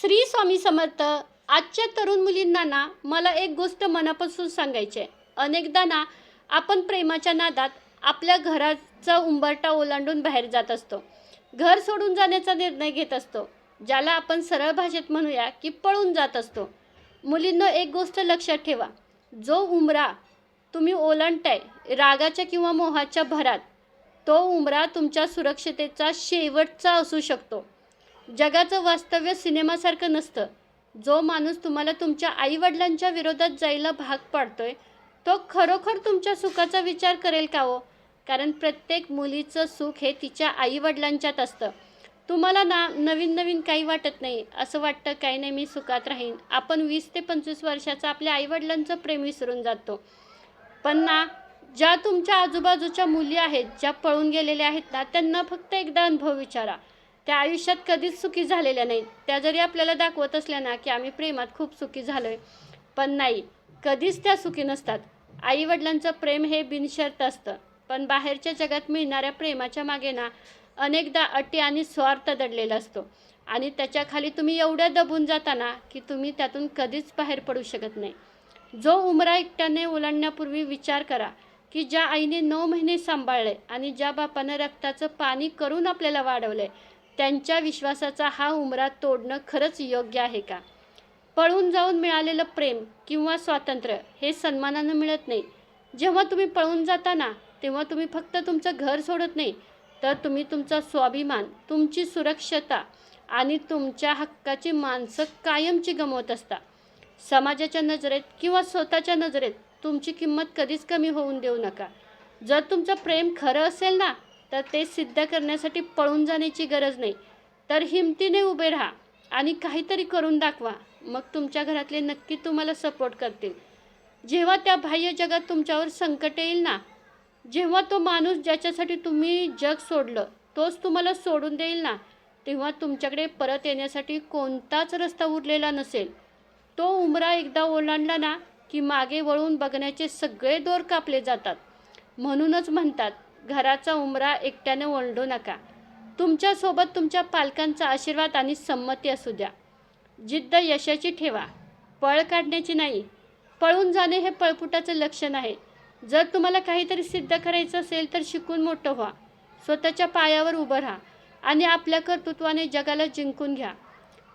श्री स्वामी समर्थ आजच्या तरुण मुलींना ना मला एक गोष्ट मनापासून सांगायची आहे अनेकदा ना आपण प्रेमाच्या नादात आपल्या घराचा उंबरटा ओलांडून बाहेर जात असतो. घर सोडून जाण्याचा निर्णय घेत असतो ज्याला आपण सरळ भाषेत म्हणूया की पळून जात असतो. मुलींना एक गोष्ट लक्षात ठेवा. जो उमरा तुम्ही ओलांडताय रागाच्या किंवा मोहाच्या भरात तो उमरा तुमच्या सुरक्षितेचा शेवटचा असू शकतो. जगाचं वास्तव्य सिनेमासारखं नसतं. जो माणूस तुम्हाला तुमच्या आईवडिलांच्या विरोधात जायला भाग पाडतोय तो खरोखर तुमच्या सुखाचा विचार करेल का हो? कारण प्रत्येक मुलीचं सुख हे तिच्या आईवडिलांच्यात असतं. तुम्हाला ना नवीन नवीन काही वाटत नाही. असं वाटतं काही नाही मी सुखात राहीन. आपण वीस ते पंचवीस वर्षाचं आपल्या आईवडिलांचं प्रेम विसरून जातो. पण ना ज्या तुमच्या आजूबाजूच्या मुली आहेत ज्या पळून गेलेल्या आहेत ना त्यांना फक्त एकदा अनुभव विचारा. त्या आयुष्यात कधीच सुखी झालेल्या नाहीत. त्या जरी आपल्याला दाखवत असल्या ना की आम्ही प्रेमात खूप सुखी झालोय पण नाही कधीच त्या सुखी नसतात. आईवडिलांचं प्रेम हे बिनशर्त असतं. पण बाहेरच्या जगात मिळणाऱ्या प्रेमाच्या मागे ना अनेकदा अटी आणि स्वार्थ दडलेला असतो. आणि त्याच्याखाली तुम्ही एवढ्या दबून जाताना की तुम्ही त्यातून कधीच बाहेर पडू शकत नाही. जो उमरा एकट्याने ओलांडण्यापूर्वी विचार करा की ज्या आईने नऊ महिने सांभाळले आणि ज्या बापानं रक्ताचं पाणी करून आपल्याला वाढवलं आहे त्यांच्या विश्वासाचा हा उमरा तोडणं खरंच योग्य आहे का? पळून जाऊन मिळालेलं प्रेम किंवा स्वातंत्र्य हे सन्मानानं मिळत नाही. जेव्हा तुम्ही पळून जाता ना तेव्हा तुम्ही फक्त तुमचं घर सोडत नाही तर तुम्ही तुमचा स्वाभिमान तुमची सुरक्षता आणि तुमच्या हक्काची माणसं कायमची गमवत असता. समाजाच्या नजरेत किंवा स्वतःच्या नजरेत तुमची किंमत कधीच कमी होऊन देऊ नका. जर तुमचं प्रेम खरं असेल ना तर ते सिद्ध करण्यासाठी पळून जाण्याची गरज नाही. तर हिमतीने उभे राहा आणि काहीतरी करून दाखवा. मग तुमच्या घरातले नक्की तुम्हाला सपोर्ट करतील. जेव्हा त्या बाह्य जगात तुमच्यावर संकट येईल ना जेव्हा तो माणूस ज्याच्यासाठी तुम्ही जग सोडलं तोच तुम्हाला सोडून देईल ना तेव्हा तुमच्याकडे परत येण्यासाठी कोणताच रस्ता उरलेला नसेल. तो उमरा एकदा ओलांडला ना की मागे वळून बघण्याचे सगळे दोर कापले जातात. म्हणूनच म्हणतात घराचा उमरा एकट्याने ओलडू नका. तुमच्यासोबत तुमच्या पालकांचा आशीर्वाद आणि संमती असू द्या. जिद्द यशाची ठेवा. पळ काढण्याची नाही. पळून जाणे हे पळपुटाचं लक्षण आहे. जर तुम्हाला काहीतरी सिद्ध करायचं असेल तर शिकून मोठं व्हा. स्वतःच्या पायावर उभं राहा आणि आपल्या कर्तृत्वाने जगाला जिंकून घ्या.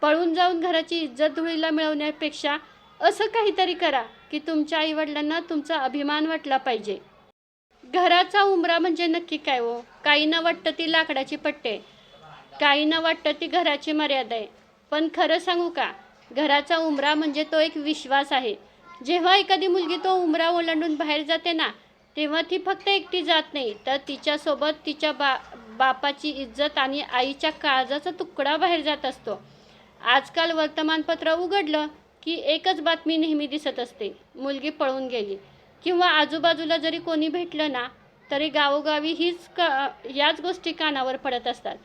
पळून जाऊन घराची इज्जत धुळीला मिळवण्यापेक्षा असं काहीतरी करा की तुमच्या आईवडिलांना तुमचा अभिमान वाटला पाहिजे. घराचा उमरा म्हणजे नक्की काय हो? काहींना वाटतं ती लाकडाची पट्टे काहींना वाटतं ती घराची मर्यादा आहे. पण खरं सांगू का? घराचा उमरा म्हणजे तो एक विश्वास आहे. जेव्हा एखादी मुलगी तो उमरा ओलांडून बाहेर जाते ना तेव्हा ती फक्त एकटी जात नाही. तर तिच्यासोबत तिच्या बा बापाची इज्जत आणि आईच्या काळजाचा तुकडा बाहेर जात असतो. आजकाल वर्तमानपत्र उघडलं की एकच बातमी नेहमी दिसत असते. मुलगी पळून गेली. किंवा आजूबाजूला जरी कोणी भेटलं ना तरी गावोगावी हीच क याच गोष्टी कानावर पडत असतात.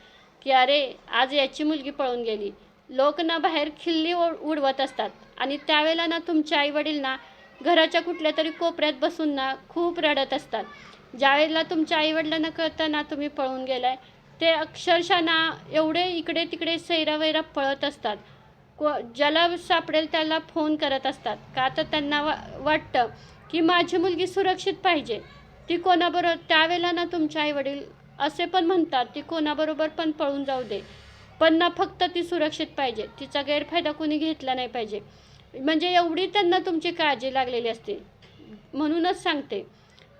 की अरे आज याची मुलगी पळून गेली. लोक ना बाहेर खिल्ली उड उडवत असतात. आणि त्यावेळेला ना तुमचे आईवडील ना घराच्या कुठल्या तरी कोपऱ्यात बसून ना खूप रडत असतात. ज्यावेळेला तुमच्या आईवडिलांना कळतं ना तुम्ही पळून गेलाय ते अक्षरशः ना एवढे इकडे तिकडे सैरावैरा पळत असतात. को ज्याला सापडेल त्याला फोन करत असतात. का तर त्यांना वा वाटतं की माझी मुलगी सुरक्षित पाहिजे. ती कोणाबरोबर त्यावेळेला ना तुमचे आईवडील असे पण म्हणतात ती कोणाबरोबर पण पळून जाऊ दे. पण ना फक्त ती सुरक्षित पाहिजे. तिचा गैरफायदा कोणी घेतला नाही पाहिजे. म्हणजे एवढी त्यांना तुमची काळजी लागलेली असते. म्हणूनच सांगते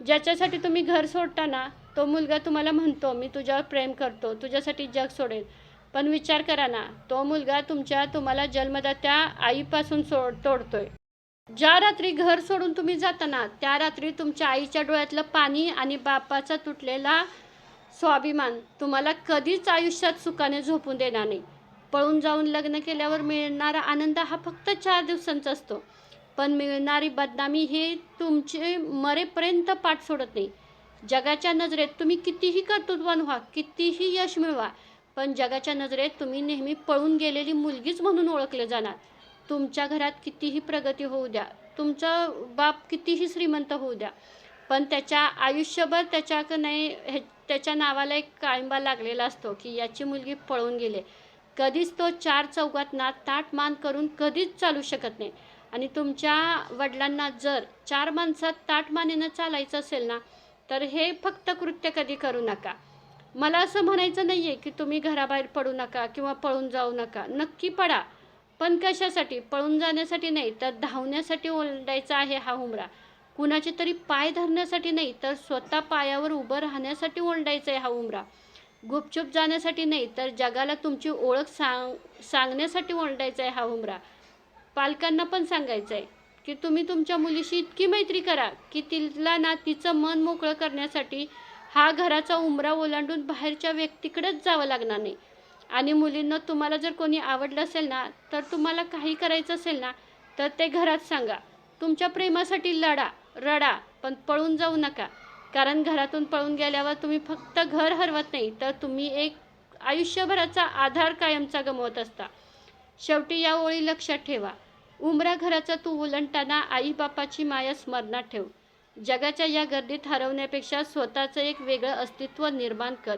ज्याच्यासाठी तुम्ही घर सोडता ना तो मुलगा तुम्हाला म्हणतो मी तुझ्यावर प्रेम करतो तुझ्यासाठी जग सोडेल. पण विचार करा ना तो मुलगा तुमच्या तुम्हाला जन्मदात्या आईपासून सोड तोडतोय. ज्या रात्री घर सोडून तुम्ही जाताना त्या रात्री तुमच्या आईच्या डोळ्यातलं पाणी आणि बापाचा तुटलेला स्वाभिमान तुम्हाला कधीच आयुष्यात सुखाने झोपून देणार नाही. पळून जाऊन लग्न केल्यावर मिळणारा आनंद हा फक्त चार दिवसांचा असतो. पण मिळणारी बदनामी हे तुमचे मरेपर्यंत पाठ सोडत नाही. जगाच्या नजरेत तुम्ही कितीही कर्तृत्वान व्हा कितीही यश मिळवा पण जगाच्या नजरेत तुम्ही नेहमी पळून गेलेली मुलगीच म्हणून ओळखले जाणार. तुमच्या घरात कितीही प्रगती होऊ द्या तुमचा बाप कितीही श्रीमंत होऊ द्या पण त्याच्या आयुष्यभर त्याच्या नाही हे त्याच्या नावाला एक काळिंबा लागलेला असतो की याची मुलगी पळून गेले. कधीच तो चार चौघात ना ताट मान करून कधीच चालू शकत नाही. आणि तुमच्या वडिलांना जर चार माणसात ताट मानेनं चालायचं असेल ना तर हे फक्त कृत्य कधी करू नका. मला असं म्हणायचं नाही आहे की तुम्ही घराबाहेर पडू नका किंवा पळून जाऊ नका. नक्की पडा. पण कशासाठी? पळून जाण्यासाठी नाही तर धावण्यासाठी ओरडायचा आहे हा हुमरा. कुणाचे तरी पाय धरण्यासाठी नाही तर स्वतः पायावर उभं राहण्यासाठी ओरडायचा आहे हा उमरा गुपचूप जाण्यासाठी नाही तर जगाला तुमची ओळख सांग सांगण्यासाठी ओरडायचा आहे हा उमरा पालकांना पण सांगायचं आहे की तुम्ही तुमच्या मुलीशी इतकी मैत्री करा की तिला ना तिचं मन मोकळं करण्यासाठी हा घराचा उमरा ओलांडून बाहेरच्या व्यक्तीकडेच जावं लागणार नाही. आणि मुलींना तुम्हाला जर कोणी आवडलं असेल ना तर तुम्हाला काही करायचं असेल ना तर ते घरात सांगा. तुमच्या प्रेमासाठी लढा रडा पण पळून जाऊ नका. कारण घरातून पळून गेल्यावर तुम्ही फक्त घर हरवत नाही तर तुम्ही एक आयुष्यभराचा आधार कायमचा गमवत असता. शेवटी या ओळी लक्षात ठेवा. उमरा घराचा तू उलटताना आईबापाची माया स्मरणात ठेव. जगाच्या या गर्दीत हरवण्यापेक्षा स्वतःचं एक वेगळं अस्तित्व निर्माण कर.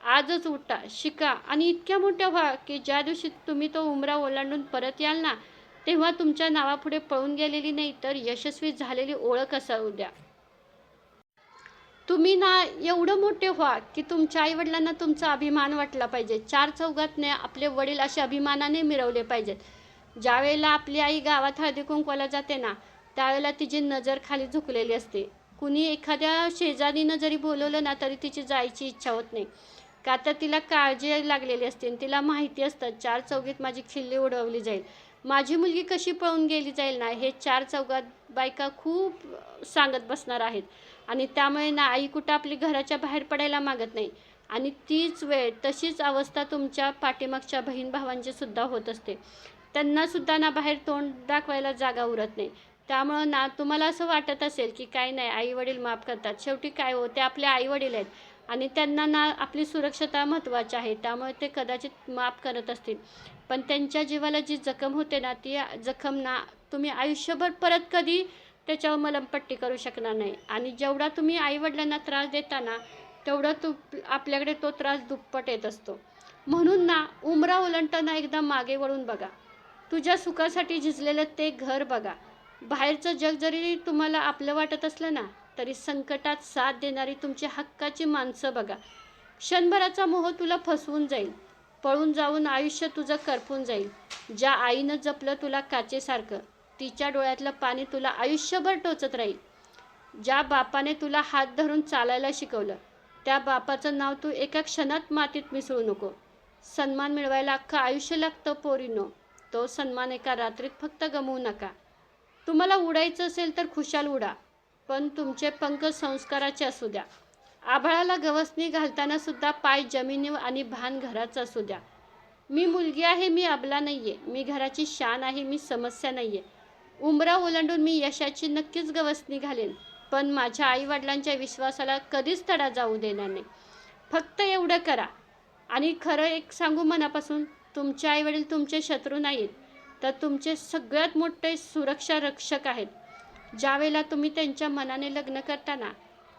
आजच उठा शिका आणि इतक्या मोठ्या व्हा की ज्या दिवशी तुम्ही तो उमरा ओलांडून परत याल ना तेव्हा तुमच्या नावापुढे पळून गेलेली नाही तर यशस्वी झालेली ओळख असू द्या. तुम्ही ना एवढं मोठे व्हा की तुमच्या आईवडिलांना तुमचा अभिमान वाटला पाहिजे. चार चौघातने आपले वडील असे अभिमानाने मिरवले पाहिजेत. ज्यावेळेला आपली आई गावात हळदी कुंकवाला जाते ना त्यावेळेला तिची नजर खाली झुकलेली असते. कुणी एखाद्या शेजारीनं जरी बोलवलं ना तरी तिची जायची इच्छा होत नाही. का तर तिला काळजी लागलेली असते आणि तिला माहिती असतं चार चौघीत माझी खिल्ली उडवली जाईल. माझी मुलगी कशी पळून गेली जाईल ना हे चार चौघात बायका खूप सांगत बसणार आहेत. आणि त्यामुळे ना आई कुठं आपली घराच्या बाहेर पडायला मागत नाही. आणि तीच वेळ तशीच अवस्था तुमच्या पाठीमागच्या बहीण भावांची सुद्धा होत असते. त्यांना सुद्धा ना बाहेर तोंड दाखवायला जागा उरत नाही. त्यामुळं ना तुम्हाला असं वाटत असेल की काय नाही आई वडील माफ करतात. शेवटी काय हो ते आपले आई वडील आहेत. आणि त्यांना ना आपली सुरक्षता महत्त्वाची आहे. त्यामुळे ते कदाचित माफ करत असतील. पण त्यांच्या जीवाला जी जखम होते ना ती जखम ना तुम्ही आयुष्यभर परत कधी त्याच्यावर मलमपट्टी करू शकणार नाही. आणि जेवढा तुम्ही आईवडिलांना त्रास देता ना तेवढा तू आपल्याकडे तो त्रास दुप्पट येत असतो. म्हणून ना उमरा ओलांडताना एकदा मागे वळून बघा. तुझ्या सुखासाठी झिजलेलं ते घर बघा. बाहेरचं जग जरी तुम्हाला आपलं वाटत असलं ना तरी संकटात साथ देणारी तुमची हक्काची माणसं बघा. क्षणभराचा मोह तुला फसवून जाईल. पळून जाऊन आयुष्य तुझं करपून जाईल. ज्या आईनं जपलं तुला काचेसारखं तिच्या डोळ्यातलं पाणी तुला आयुष्यभर टोचत राहील. ज्या बापाने तुला हात धरून चालायला शिकवलं त्या बापाचं नाव तू एका क्षणात मातीत मिसळू नको. सन्मान मिळवायला अख्खं आयुष्य लागतं पोरीनो. तो सन्मान एका रात्रीत फक्त गमवू नका. तुम्हाला उडायचं असेल तर खुशाल उडा. पण तुमचे पंख संस्काराचे असू द्या. आभाळाला गवसणी घालताना सुद्धा पाय जमिनी आणि भान घराचं असू द्या. मी मुलगी आहे मी अबला नाही आहे मी घराची शान आहे मी समस्या नाही आहे उमरा ओलांडून मी यशाची नक्कीच गवसणी घालेन पण माझ्या आईवडिलांच्या विश्वासाला कधीच तडा जाऊ देणार नाही. फक्त एवढं करा. आणि खरं एक सांगू मनापासून तुमचे आईवडील तुमचे शत्रू नाहीत तर तुमचे सगळ्यात मोठे सुरक्षा रक्षक आहेत. ज्यावेळेला तुम्ही त्यांच्या मनाने लग्न करताना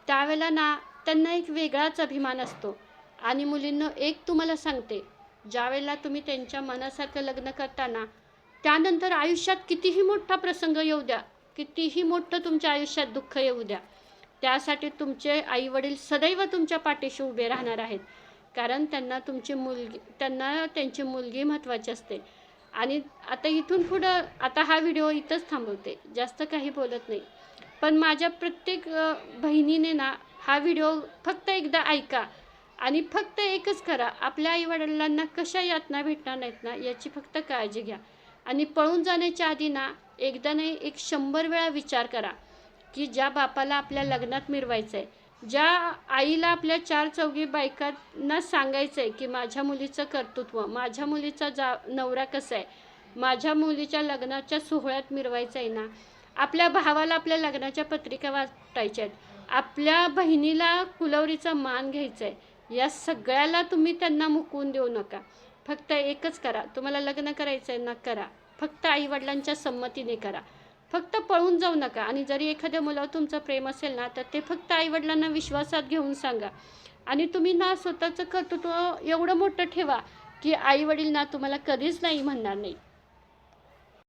त्यावेळेला ना त्यांना एक वेगळाच अभिमान असतो. आणि मुलींना एक तुम्हाला सांगते ज्यावेळेला तुम्ही त्यांच्या मनासारखं लग्न करताना त्यानंतर आयुष्यात कितीही मोठा प्रसंग येऊ द्या कितीही मोठं तुमच्या आयुष्यात दुःख येऊ द्या त्यासाठी तुमचे आईवडील सदैव तुमच्या पाठीशी उभे राहणार आहेत. कारण त्यांना तुमची मुलगी त्यांना त्यांची मुलगी महत्त्वाची असते. आणि आता इथून पुढं आता हा व्हिडिओ इथंच थांबवते. जास्त काही बोलत नाही. पण माझ्या प्रत्येक बहिणीने ना हा व्हिडिओ फक्त एकदा ऐका आणि फक्त एकच करा. आपल्या आईवडिलांना कशा यातना भेटणार नाहीत ना याची फक्त काळजी घ्या. आणि पळून जाण्याच्या आधी ना एकदा नाही एक शंभर वेळा विचार करा की ज्या बापाला आपल्या लग्नात मिरवायचं आहे ज्या आईला आपल्या चार चौघी बायकांना सांगायचं आहे की माझ्या मुलीचं कर्तृत्व माझ्या मुलीचा जा नवरा कसा आहे माझ्या मुलीच्या लग्नाच्या सोहळ्यात मिरवायचं आहे ना आपल्या भावाला आपल्या लग्नाच्या पत्रिका वाटायच्या आहेत. आपल्या बहिणीला कुलवरीचा मान घ्यायचा आहे या सगळ्याला तुम्ही त्यांना मुकवून देऊ नका. फक्त एकच करा. तुम्हाला लग्न करायचं आहे ना करा. फक्त आईवडिलांच्या संमतीने करा. फक्त पळून जाऊ नका. आणि जरी एखाद्या मुलावर तुमचं प्रेम असेल ना तर ते फक्त आईवडिलांना विश्वासात घेऊन सांगा. आणि तुम्ही ना स्वतःचं कर्तृत्व एवढं मोठं ठेवा की आईवडील ना तुम्हाला कधीच नाही म्हणणार नाही.